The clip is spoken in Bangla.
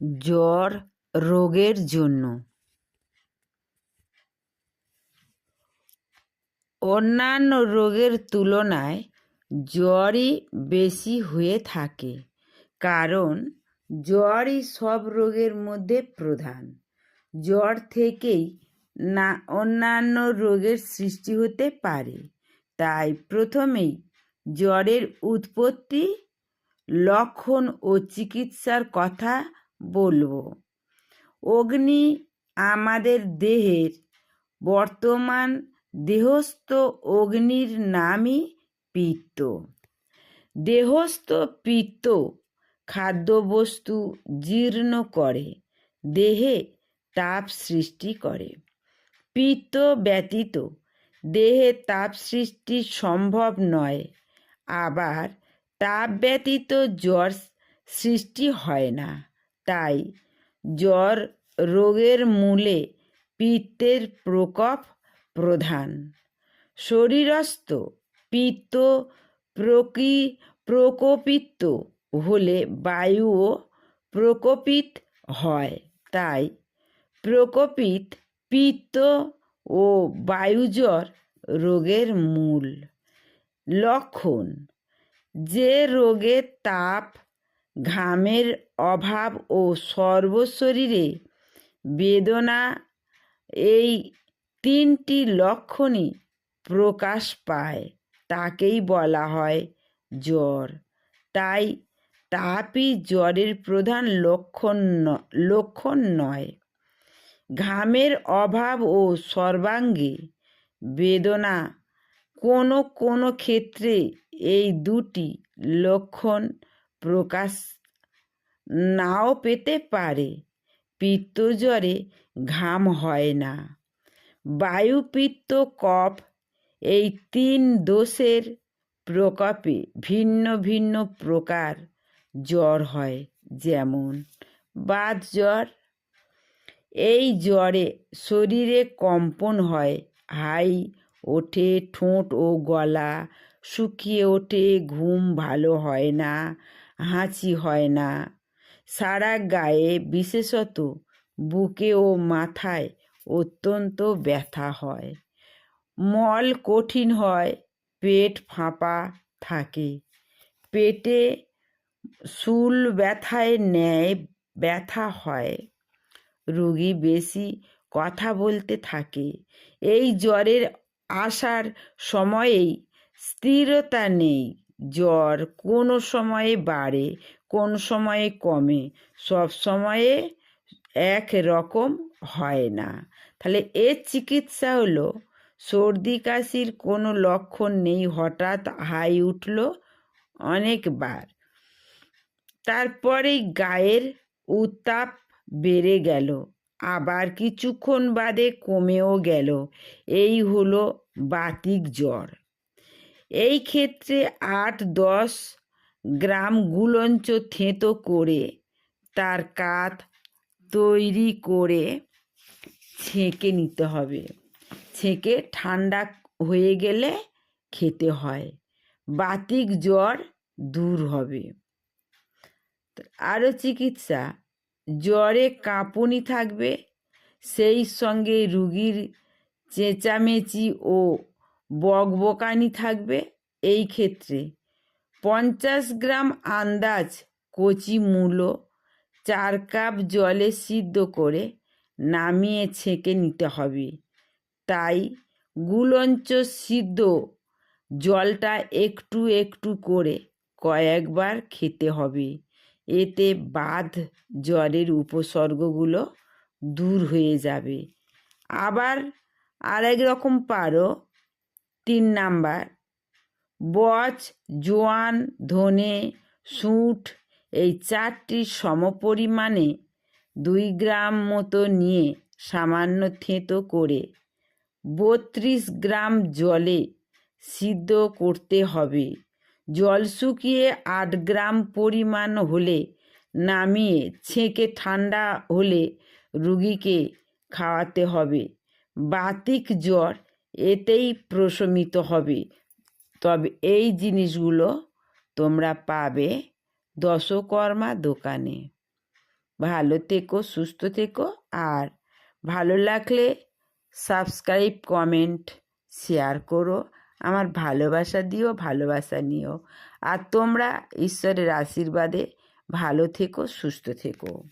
জ্বর রোগের জন্য। অন্যান্য রোগের তুলনায় জ্বরই বেশি হয়ে থাকে, কারণ জ্বরই সব রোগের মধ্যে প্রধান। জ্বর থেকেই না অন্যান্য রোগের সৃষ্টি হতে পারে, তাই প্রথমেই জ্বরের উৎপত্তি, লক্ষণ ও চিকিৎসার কথা বলব। অগ্নি আমাদের দেহের বর্তমান দেহস্থ অগ্নির নামই পিত্ত। দেহস্থ পিত্ত খাদ্যবস্তু জীর্ণ করে, দেহে তাপ সৃষ্টি করে। পিত্ত ব্যতীত দেহে তাপ সৃষ্টি সম্ভব নয়, আবার তাপ ব্যতীত জ্বর সৃষ্টি হয় না। তাই জ্বর রোগের মূলে পিত্তের প্রকোপ প্রধান। শরীরস্থ পিত্ত প্রকৃ প্রকোপিত হলে বায়ুও প্রকোপিত হয়। তাই প্রকোপিত পিত্ত ও বায়ুজ্বর রোগের মূল। লক্ষণ, যে রোগে তাপ ঘামের অভাব ও সর্বশরীরে বেদনা এই তিনটি লক্ষণই প্রকাশ পায়। তাকেই বলা হয় জ্বর। তাই তাপই জ্বরের প্রধান লক্ষণ লক্ষণ নয়। ঘামের অভাব ও সর্বাঙ্গে বেদনা কোনো কোনো ক্ষেত্রে এই দুটি লক্ষণ প্রকাশ নাও পেতে পারে, পিত্তজ্বরে ঘাম হয় না। বায়ু পিত্ত কফ এই তিন দোষের প্রকোপে ভিন্ন ভিন্ন প্রকার জ্বর হয়, যেমন বাত জ্বর। এই জ্বরে শরীরে কম্পন হয়, হাই ওঠে, ঠোঁট ও গলা শুকিয়ে ওঠে, ঘুম ভালো হয় না হাঁচি হয় না। সারা গায়ে, বিশেষত বুকে ও মাথায় অত্যন্ত ব্যথা হয়। মল কঠিন হয়, পেট ফাঁপা থাকে। পেটে শুল ব্যথায় ন্যায় ব্যথা হয়। রোগী বেশি কথা বলতে থাকে। এই জ্বরের আসার সময়েই স্থিরতা নেই। জ্বর কোনো সময়ে বাড়ে, কোন সময়ে কমে, সব সময়ে এক রকম হয় না। তাহলে এর চিকিৎসা হলো, সর্দি কাশির কোনো লক্ষণ নেই, হঠাৎ হাই উঠল অনেকবার। তারপরেই গায়ের উত্তাপ বেড়ে গেল, আবার কিছুক্ষণ বাদে কমেও গেল। এই হলো বাতিক জ্বর। এই ক্ষেত্রে আট, দশ গ্রাম গুলঞ্চ থেঁতো করে তার কাত তৈরি করে ছেঁকে নিতে হবে। ছেঁকে ঠান্ডা হয়ে গেলে খেতে হয়। বাতিক জ্বর দূর হবে। আরও চিকিৎসা। জ্বরে কাঁপুনি থাকবে। সেই সঙ্গে রুগীর চেঁচামেচি ও বকবকানি থাকবে এই ক্ষেত্রে। পঞ্চাশ গ্রাম আন্দাজ কচি মূলো, চার কাপ জলে সিদ্ধ করে নামিয়ে ছেঁকে নিতে হবে। তাই গুলঞ্চ সিদ্ধ জলটা একটু একটু করে কয়েকবার খেতে হবে। এতে বাদ জ্বরের উপসর্গগুলো দূর হয়ে যাবে। আবার আরেক রকম পারো তিন নাম্বার। বচ, জোয়ান, ধনে, সুঁট এই চারটি সমপরিমাণে দুই গ্রাম মতো নিয়ে সামান্য থেঁতো করে বত্রিশ গ্রাম জলে সিদ্ধ করতে হবে। জল শুকিয়ে আট গ্রাম পরিমাণ হলে নামিয়ে ছেঁকে ঠান্ডা হলে রুগীকে খাওয়াতে হবে। বাতিক জ্বর এতেই প্রশমিত হবে। তবে এই জিনিসগুলো তোমরা পাবে দশকর্মা দোকানে। ভালো থেকো, সুস্থ থেকো, আর ভালো লাগলে সাবস্ক্রাইব, কমেন্ট, শেয়ার করো। আমার ভালোবাসা দিও, ভালোবাসা নিও। আর তোমরা ঈশ্বরের আশীর্বাদে ভালো থেকো, সুস্থ থেকো।